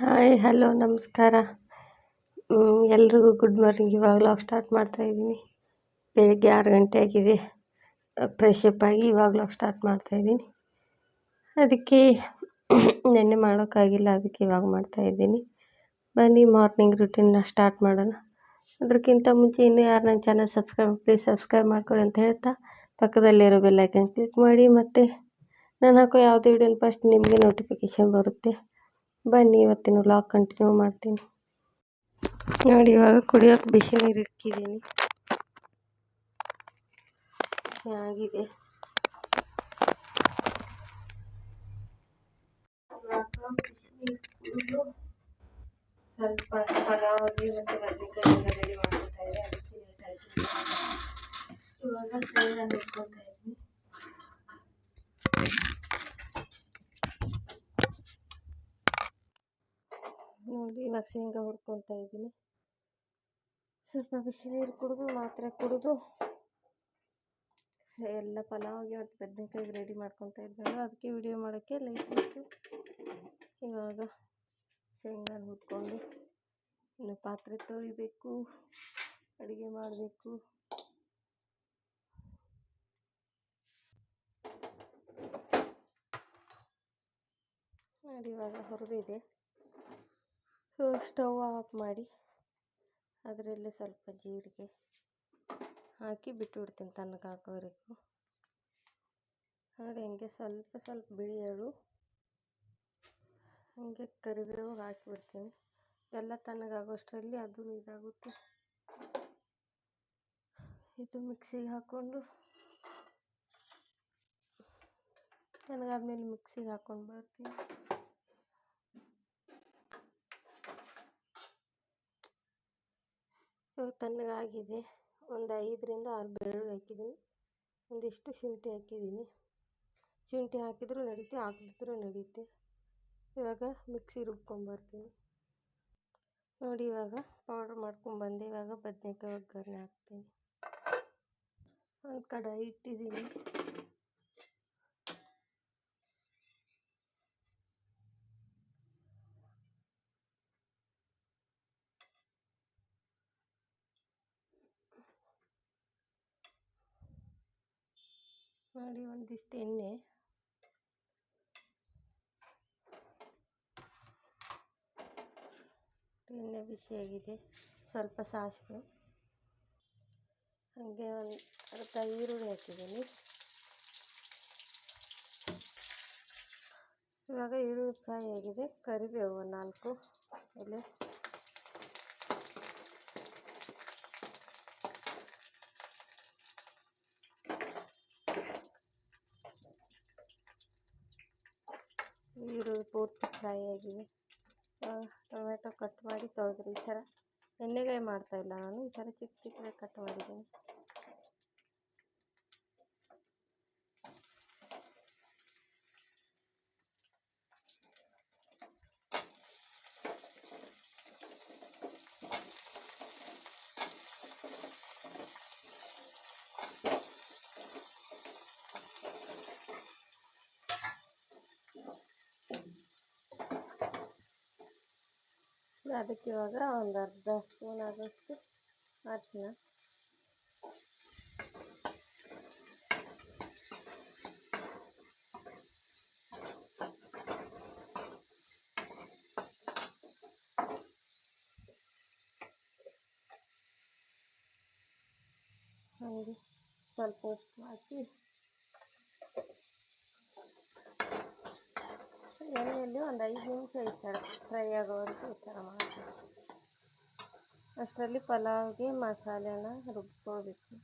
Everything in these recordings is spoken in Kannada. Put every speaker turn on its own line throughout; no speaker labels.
ಹಾಯ್, ಹಲೋ, ನಮಸ್ಕಾರ. ಎಲ್ರಿಗೂ ಗುಡ್ ಮಾರ್ನಿಂಗ್ ಇವಾಗ ವ್ಲಾಗ್ ಸ್ಟಾರ್ಟ್ ಮಾಡ್ತಾಯಿದ್ದೀನಿ ಬೆಳಗ್ಗೆ ಆರು ಗಂಟೆ ಆಗಿದೆ. ಫ್ರೆಶ್ ಅಪ್ ಆಗಿ ಇವಾಗ ವ್ಲಾಗ್ ಸ್ಟಾರ್ಟ್ ಮಾಡ್ತಾಯಿದ್ದೀನಿ ಅದಕ್ಕೆ ನೆನ್ನೆ ಮಾಡೋಕ್ಕಾಗಿಲ್ಲ, ಅದಕ್ಕೆ ಇವಾಗ ಮಾಡ್ತಾಯಿದ್ದೀನಿ ಬನ್ನಿ ಮಾರ್ನಿಂಗ್ ರುಟೀನ್ನ ಸ್ಟಾರ್ಟ್ ಮಾಡೋಣ. ಅದಕ್ಕಿಂತ ಮುಂಚೆ ಇನ್ನೂ ಯಾರು ನನ್ನ ಚಾನಲ್ ಸಬ್ಸ್ಕ್ರೈಬ್ ಪ್ಲೀಸ್ ಸಬ್ಸ್ಕ್ರೈಬ್ ಮಾಡ್ಕೊಳ್ಳಿ ಅಂತ ಹೇಳ್ತಾ, ಪಕ್ಕದಲ್ಲಿರೋ ಬೆಲ್ಲೈಕನ್ ಕ್ಲಿಕ್ ಮಾಡಿ ಮತ್ತು ನಾನು ಹಾಕೋ ಯಾವುದೇ ವಿಡಿಯೋನ ಫಸ್ಟ್ ನಿಮಗೆ ನೋಟಿಫಿಕೇಶನ್ ಬರುತ್ತೆ. ಬನ್ನಿ, ಇವತ್ತಿನ ವ್ಲಾಗ್ ಕಂಟಿನ್ಯೂ ಮಾಡ್ತೀನಿ. ನೋಡಿ, ಇವಾಗ ಕುಡಿಯೋಕೆ ಬಿಸಿ ನೀರು ಇಕ್ಕಿದ್ದೀನಿ. ಆಗಿದೆ. ಸ್ವಲ್ಪ ಪಲಾವ್ಗೆ ಮತ್ತು ಬದನೆಕಾಯಿ ರೆಡಿ ಮಾಡ್ಕೊತಾ ಇದೆ ಅದಕ್ಕೆ ಲೇಟ್ ಆಯಿತು. ಇವಾಗ ಶೇಂಗಾ ಇಟ್ಕೊತಾ ಇದ್ದೀನಿ ನೋಡಿ ಇವಾಗ ಶೇಂಗಾ ಹುರ್ಕೊತಾ ಇದ್ದೀನಿ. ಸ್ವಲ್ಪ ಬಿಸಿ ನೀರು ಕುಡಿದು ಮಾತ್ರೆ ಕುಡಿದು ಎಲ್ಲ ಪಲಾವ್ಗೆ ಮತ್ತು ಬದನೆಕಾಯಿಗೆ ರೆಡಿ ಮಾಡ್ಕೊತಾ ಇದ್ದಾಗ ಅದಕ್ಕೆ ವಿಡಿಯೋ ಮಾಡೋಕ್ಕೆ ಲೈಕ್ ಬಿಟ್ಟು ಇವಾಗ ಶೇಂಗಾನ ಹುಟ್ಕೊಂಡು ಇನ್ನು ಪಾತ್ರೆ ತೊಳಿಬೇಕು, ಅಡುಗೆ ಮಾಡಬೇಕು. ನೋಡಿ ಇವಾಗ ಹುರಿದಿದೆ. ಸ್ಟವ್ ಆಫ್ ಮಾಡಿ ಅದರಲ್ಲೇ ಸ್ವಲ್ಪ ಜೀರಿಗೆ ಹಾಕಿ ಬಿಟ್ಟುಬಿಡ್ತೀನಿ ತಣ್ಣಗೆ ಹಾಕೋವರೆಗೂ. ನೋಡಿ ಹಂಗೆ ಸ್ವಲ್ಪ ಸ್ವಲ್ಪ ಬಿಳಿ ಎಳ್ಳು ಹಂಗೆ ಕರಿಬೇವು ಹಾಕಿಬಿಡ್ತೀನಿ. ಎಲ್ಲ ತಣ್ಣಗಾಗೋಷ್ಟರಲ್ಲಿ ಅದು ಇದಾಗುತ್ತೆ. ಇದು ಮಿಕ್ಸಿಗೆ ಹಾಕ್ಕೊಂಡು ತಣ್ಣಗಾದ್ಮೇಲೆ ಮಿಕ್ಸಿಗೆ ಹಾಕ್ಕೊಂಡು ಬರ್ತೀನಿ. ಇವಾಗ ತಣ್ಣಗಾಗಿದೆ ಒಂದು ಐದರಿಂದ ಆರು ಬೆಳ್ಳುಳ್ಳಿ ಹಾಕಿದ್ದೀನಿ. ಒಂದಿಷ್ಟು ಶುಂಠಿ ಹಾಕಿದ್ದೀನಿ. ಶುಂಠಿ ಹಾಕಿದರೂ ನಡೀತೆ ಹಾಕಿದ್ರೂ ನಡೀತೆ. ಇವಾಗ ಮಿಕ್ಸಿ ರುಬ್ಕೊಂಬರ್ತೀನಿ. ನೋಡಿ ಇವಾಗ ಪೌಡ್ರ್ ಮಾಡ್ಕೊಂಬಂದೆ ಇವಾಗ ಬದನೆಕಾಯಿ ಒಗ್ಗರಣೆ ಹಾಕ್ತೀನಿ. ಒಂದು ಕಡಾಯಿ ಇಟ್ಟಿದ್ದೀನಿ. ನೋಡಿ ಒಂದಿಷ್ಟು ಎಣ್ಣೆ. ಎಣ್ಣೆ ಬಿಸಿಯಾಗಿದೆ ಸ್ವಲ್ಪ ಸಾಸಿವೆ. ಹಾಗೆ ಒಂದು ಅರ್ಧ ಈರುಳ್ಳಿ ಹಾಕಿದ್ದೀನಿ. ಇವಾಗ ಈರುಳ್ಳಿ ಫ್ರೈ ಆಗಿದೆ, ಕರಿಬೇವು ನಾಲ್ಕು ಎಲೆ ಈರುಳ್ಳಿ ಪೂರ್ತಿ ಫ್ರೈ ಆಗಿದೆ ಟೊಮೆಟೊ ಕಟ್ ಮಾಡಿ ತೊಳೆದ್ರಿ. ಈ ಥರ ಎಣ್ಣೆಗಾಯಿ ಮಾಡ್ತಾಯಿಲ್ಲ ನಾನು. ಈ ಥರ ಚಿಕ್ಕ ಚಿಕ್ಕದಾಗಿ ಕಟ್ ಮಾಡಿದ್ದೀನಿ. ಅದಕ್ಕೆ ಇವಾಗ ಒಂದು ಅರ್ಧ ಸ್ಪೂನ್ ಆಗೋಷ್ಟು ಅರಿಶಿನ ಹಾಗೆ ಸ್ವಲ್ಪ ಉಪ್ಪು ಹಾಕಿ ಎಣ್ಣೆಯಲ್ಲಿ ಒಂದು ಐದು ನಿಮಿಷ ಈ ಥರ ಫ್ರೈ ಆಗೋವರೆಗೂ ಈ ಥರ ಮಾಡಬೇಕು ಅಷ್ಟರಲ್ಲಿ ಪಲಾವ್ಗೆ ಮಸಾಲೆನ ರುಬ್ಕೋಬೇಕು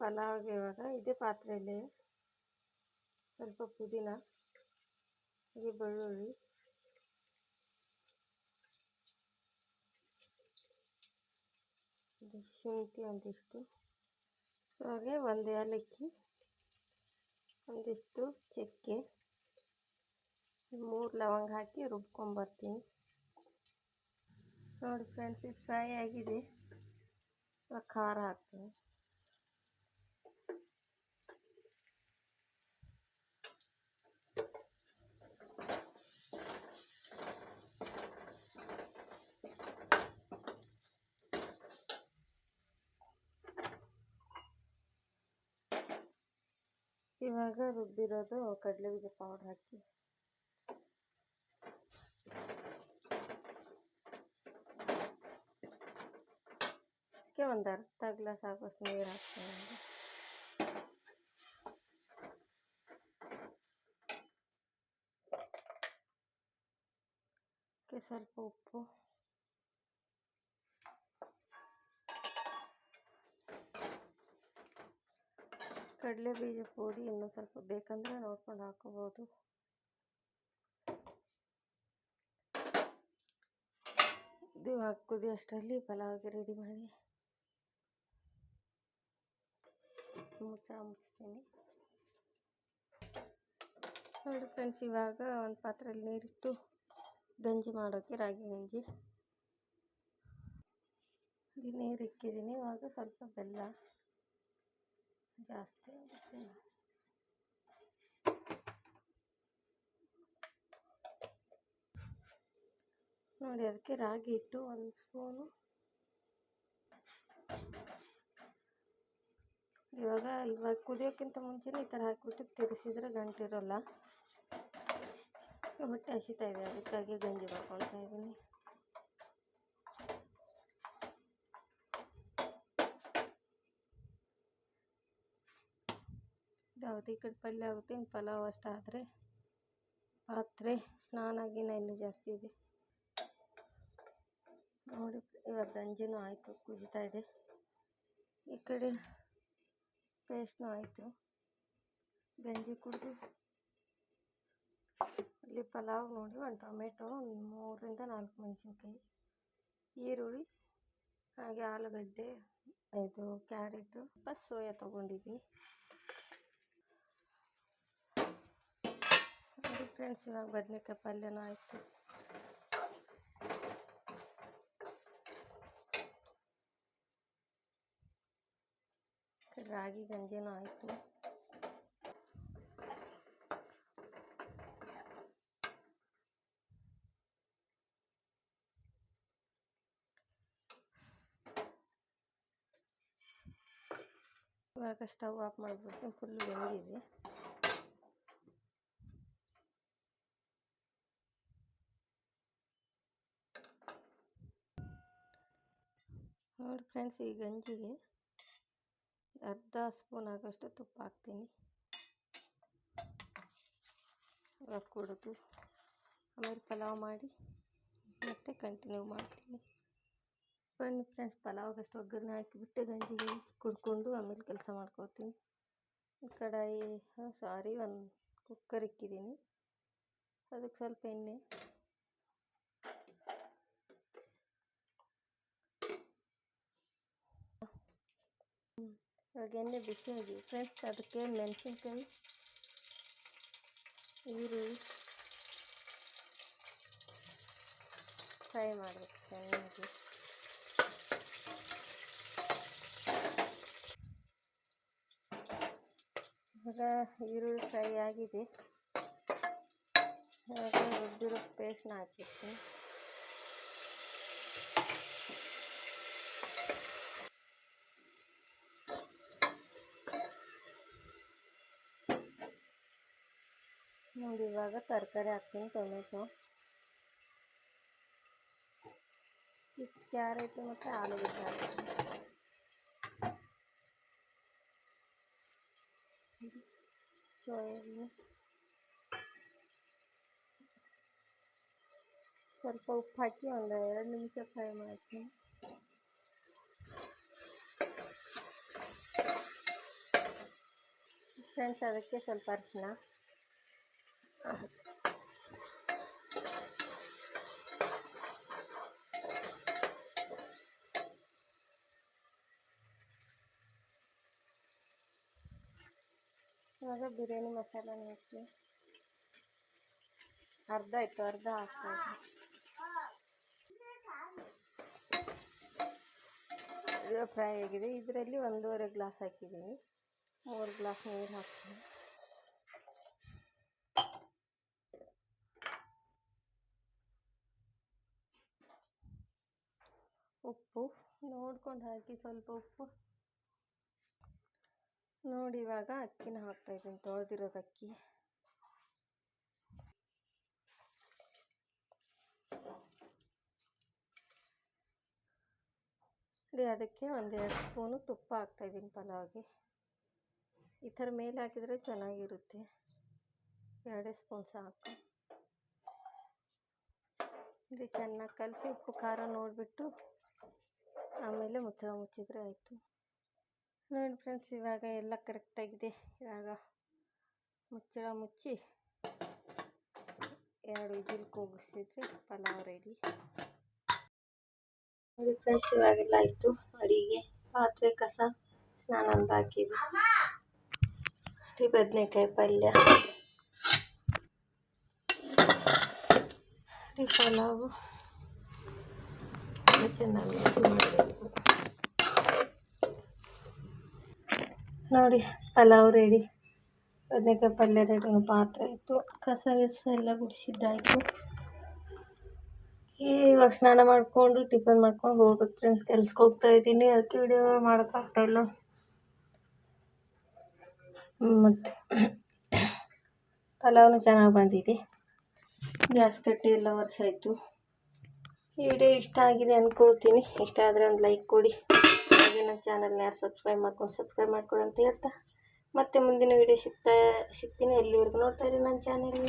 ಪಲಾವ್ಗೆ ಇವಾಗ ಇದೇ ಪಾತ್ರೆಯಲ್ಲಿ ಸ್ವಲ್ಪ ಪುದೀನ ಹಾಗೆ ಬೆಳ್ಳುಳ್ಳಿ ಶುಂಠಿ ಒಂದಿಷ್ಟು, ಹಾಗೆ ಒಂದು ಏಲಕ್ಕಿ ಒಂದಿಷ್ಟು ಚಕ್ಕೆ, ಮೂರು ಲವಂಗ ಹಾಕಿ ರುಬ್ಕೊಂಬರ್ತೀನಿ. ನೋಡಿ ಫ್ರೆಂಡ್ಸ್, ಇದು ಫ್ರೈ ಆಗಿದೆ. ಖಾರ ಹಾಕ್ತೀನಿ. ಇವಾಗ ರುಬ್ಬಿರೋದು ಕಡಲೆ ಬೀಜ ಪೌಡ್ರ್ ಹಾಕಿ ಅದಕ್ಕೆ ಒಂದು ಅರ್ಧ ಗ್ಲಾಸ್ ಆಗೋಷ್ಟು ನೀರು ಹಾಕ್ತೀನಿ ನೋಡಿ. ಅದಕ್ಕೆ ಸ್ವಲ್ಪ ಉಪ್ಪು ಕಡಲೆ ಬೀಜ ಪುಡಿ ಇನ್ನೂ ಸ್ವಲ್ಪ ಬೇಕಂದರೆ ನೋಡ್ಕೊಂಡು ಹಾಕೋಬೋದು ಇದು ಹಾಕೋದು ಅಷ್ಟರಲ್ಲಿ ಪಲಾವ್ಗೆ ರೆಡಿ ಮಾಡಿ. ಮುಚ್ಚಳ ಮುಚ್ತೀನಿ. ನೋಡಿ ಫ್ರೆಂಡ್ಸ್ ಇವಾಗ ಒಂದು ಪಾತ್ರೆಯಲ್ಲಿ ನೀರಿಟ್ಟು ಗಂಜಿ ಮಾಡೋಕ್ಕೆ ರಾಗಿ ಗಂಜಿ. ನೀರು ಇಕ್ಕಿದ್ದೀನಿ ಇವಾಗ ಸ್ವಲ್ಪ ಬೆಲ್ಲ. ಜಾಸ್ತಿ ಆಗುತ್ತೆ. ನೋಡಿ, ಅದಕ್ಕೆ ರಾಗಿ ಹಿಟ್ಟು ಒಂದು ಸ್ಪೂನು. ಇವಾಗ ಇವಾಗ ಕುದಿಯೋಕ್ಕಿಂತ ಮುಂಚೆನೇ ಈ ಥರ ಹಾಕ್ಬಿಟ್ಟು ತಿರುಗಿಸಿದ್ರೆ ಗಂಟಿರೋಲ್ಲ. ಹೊಟ್ಟೆ ಹಸಿತಾ ಇದೆ ಅದಕ್ಕಾಗಿ ಗಂಜಿ ಮಾಡ್ಕೊತಾ ಇದ್ದೀನಿ ಇದಾಗುತ್ತೆ ಈ ಕಡೆ ಪಲ್ಯ ಆಗುತ್ತೆ ಪಲಾವ್ ಅಷ್ಟು ಆದರೆ ಪಾತ್ರೆ ಸ್ನಾನ ಗಿನ ಇನ್ನೂ ಜಾಸ್ತಿ ಇದೆ. ನೋಡಿ ಇವಾಗ ಗಂಜಿನೂ ಆಯಿತು ಕುದಿತಾ ಇದೆ. ಈ ಕಡೆ ಪೇಸ್ಟ್ನೂ ಆಯಿತು. ಗಂಜಿ ಕುಡಿದು ಇಲ್ಲಿ ಪಲಾವ್ ನೋಡಿ, ಒಂದು ಟೊಮೆಟೊ, ಒಂದು ಮೂರರಿಂದ ನಾಲ್ಕು ಮೆಣಸಿನ್ಕಾಯಿ, ಈರುಳ್ಳಿ, ಹಾಗೆ ಆಲೂಗಡ್ಡೆ, ಇದು ಕ್ಯಾರೆಟು ಪ್ಲಸ್ ಸೋಯಾ ತೊಗೊಂಡಿದ್ದೀನಿ. ಫ್ರೆಂಡ್ಸ್ ಇವಾಗ ಬದನೆಕಾಯಿ ಪಲ್ಯನೂ ಆಯಿತು ರಾಗಿ ಗಂಜಿನೂ ಆಯಿತು ಇವಾಗ ಸ್ಟವ್ ಆಫ್ ಮಾಡಿಬಿಟ್ಟು ಫುಲ್ ಬೆಂದಿದೆ ನೋಡಿ ಫ್ರೆಂಡ್ಸ್ ಈ ಗಂಜಿಗೆ ಅರ್ಧ ಸ್ಪೂನ್ ಆಗೋಷ್ಟು ತುಪ್ಪ ಹಾಕ್ತೀನಿ. ಇವಾಗ ಕುಡಿದು ಆಮೇಲೆ ಪಲಾವ್ ಮಾಡಿ ಮತ್ತೆ ಕಂಟಿನ್ಯೂ ಮಾಡ್ತೀನಿ. ಬನ್ನಿ ಫ್ರೆಂಡ್ಸ್ ಪಲಾವ್ಗಷ್ಟು ಒಗ್ಗರಣೆ ಹಾಕಿಬಿಟ್ಟು ಗಂಜಿಗೆ ಕುಡ್ಕೊಂಡು ಆಮೇಲೆ ಕೆಲಸ ಮಾಡ್ಕೊಳ್ತೀನಿ. ಕಡಾಯಿ ಸಾರಿ ಒಂದು ಕುಕ್ಕರ್ ಇಕ್ಕಿದ್ದೀನಿ. ಅದಕ್ಕೆ ಸ್ವಲ್ಪ ಎಣ್ಣೆ. ಇವಾಗ ಎಣ್ಣೆ ಬಿಸಿ ಫ್ರೆಂಡ್ಸ್ ಅದಕ್ಕೆ ಮೆಣಸಿನ್ಕಾಯಿ, ಈರುಳ್ಳಿ ಫ್ರೈ ಮಾಡಬೇಕು ಚೆನ್ನಾಗಿ. ಇವಾಗ ಈರುಳ್ಳಿ ಫ್ರೈ ಆಗಿದೆ. ಇವಾಗ ರುಬ್ಬಿರೋ ಪೇಸ್ಟ್ನ ಹಾಕಿರ್ತೀನಿ ನೋಡಿ ಇವಾಗ ತರಕಾರಿ ಹಾಕ್ತೀನಿ ಟೊಮೆಟೊ ಇಷ್ಟು ಕ್ಯಾರೆಟು ಮತ್ತು ಆಲೂಗಡ್ಡೆ ಹಾಕ್ತೀನಿ ಸೋಯಾಬೀನ್ ಸ್ವಲ್ಪ ಉಪ್ಪು ಹಾಕಿ ಒಂದು ಎರಡು ನಿಮಿಷ ಫ್ರೈ ಮಾಡ್ತೀನಿ ಫ್ರೆಂಡ್ಸ್ ಅದಕ್ಕೆ ಸ್ವಲ್ಪ ಅರಿಶಿನ ಇವಾಗ ಬಿರಿಯಾನಿ ಮಸಾಲಾನ ಹಾಕಿ ಅರ್ಧ ಇತ್ತು ಅರ್ಧ ಹಾಕ್ತಾ ಬೇಗ ಫ್ರೈ ಆಗಿದೆ ಇದರಲ್ಲಿ ಒಂದೂವರೆ ಗ್ಲಾಸ್ ಹಾಕಿದ್ದೀನಿ ಮೂರು ಗ್ಲಾಸ್ ನೀರು ಹಾಕ್ತೀನಿ ಉಪ್ಪು ನೋಡ್ಕೊಂಡು ಹಾಕಿ ಸ್ವಲ್ಪ ಉಪ್ಪು. ನೋಡಿ ಇವಾಗ ಅಕ್ಕಿನ ಹಾಕ್ತಾಯಿದ್ದೀನಿ ತೊಳೆದಿರೋದು ಅಕ್ಕಿ ಅದಕ್ಕೆ ಒಂದೆರಡು ಸ್ಪೂನು ತುಪ್ಪ ಹಾಕ್ತಾಯಿದ್ದೀನಿ ಪಲಾವ್ಗೆ. ಈ ಥರ ಮೇಲೆ ಹಾಕಿದರೆ ಚೆನ್ನಾಗಿರುತ್ತೆ. ಎರಡೇ ಸ್ಪೂನ್ ಸಾಕು. ಇಲ್ಲಿ ಚೆನ್ನಾಗಿ ಕಲಸಿ ಉಪ್ಪು ಖಾರ ನೋಡಿಬಿಟ್ಟು ಆಮೇಲೆ ಮುಚ್ಚಳ ಮುಚ್ಚಿದರೆ ಆಯಿತು. ನೋಡಿ ಫ್ರೆಂಡ್ಸ್ ಇವಾಗ ಎಲ್ಲ ಕರೆಕ್ಟಾಗಿದೆ ಇವಾಗ ಮುಚ್ಚಳ ಮುಚ್ಚಿ ಎರಡು ವಿಜಿಲ್ ಕೂಗಿಸಿದ್ರೆ ಪಲಾವ್ ರೆಡಿ ನೋಡಿ ಫ್ರೆಂಡ್ಸ್ ಇವಾಗೆಲ್ಲ ಆಯಿತು. ಅಡಿಗೆ, ಪಾತ್ರೆ, ಕಸ, ಸ್ನಾನ ಬಾಕಿದೆ ಹಾಕಿದೆ ಬದನೆಕಾಯಿ ಪಲ್ಯ. ಪಲಾವು. ಚೆನ್ನಾಗಿ ನೋಡಿ, ಪಲಾವ್ ರೆಡಿ ಬದನೆಕಾಯಿ ಪಲ್ಯ ರೆಡಿ ಪಾತ್ರೆ ಇತ್ತು. ಕಸ ಗಿಸ ಎಲ್ಲ ಗುಡಿಸಿದ್ದಾಯಿತು. ಇವಾಗ ಸ್ನಾನ ಮಾಡಿಕೊಂಡು, ಟಿಫನ್ ಮಾಡ್ಕೊಂಡು ಹೋಗ್ಬೇಕು ಫ್ರೆಂಡ್ಸ್ ಕೆಲ್ಸಕ್ಕೆ ಹೋಗ್ತಾ ಇದ್ದೀನಿ. ಅದಕ್ಕೆ ವಿಡಿಯೋ ಮಾಡೋಕ್ಕಾಗ್ತಾ ಇಲ್ಲ ಮತ್ತು, ಪಲಾವ್ನು ಚೆನ್ನಾಗಿ ಬಂದಿದೆ. ಗ್ಯಾಸ್ ಕಟ್ಟಿ ಎಲ್ಲ ಒರೆಸಾಯ್ತು. ಈ ವಿಡಿಯೋ ಇಷ್ಟ ಆಗಿದೆ ಅಂದ್ಕೊಳ್ತೀನಿ ಇಷ್ಟ ಆದರೆ ಒಂದು ಲೈಕ್ ಕೊಡಿ. ಹಾಗೆ ನನ್ನ ಚಾನಲ್ನ ಯಾರು ಸಬ್ಸ್ಕ್ರೈಬ್ ಮಾಡ್ಕೊಂಡು ಸಬ್ಸ್ಕ್ರೈಬ್ ಮಾಡ್ಕೊಡಿ ಅಂತ ಹೇಳ್ತಾ. ಮತ್ತೆ ಮುಂದಿನ ವಿಡಿಯೋ ಸಿಗ್ತಾ ಸಿಗ್ತೀನಿ. ಎಲ್ಲಿವರೆಗೂ ನೋಡ್ತಾ ಇರಿ ನನ್ನ ಚಾನಲ್ನ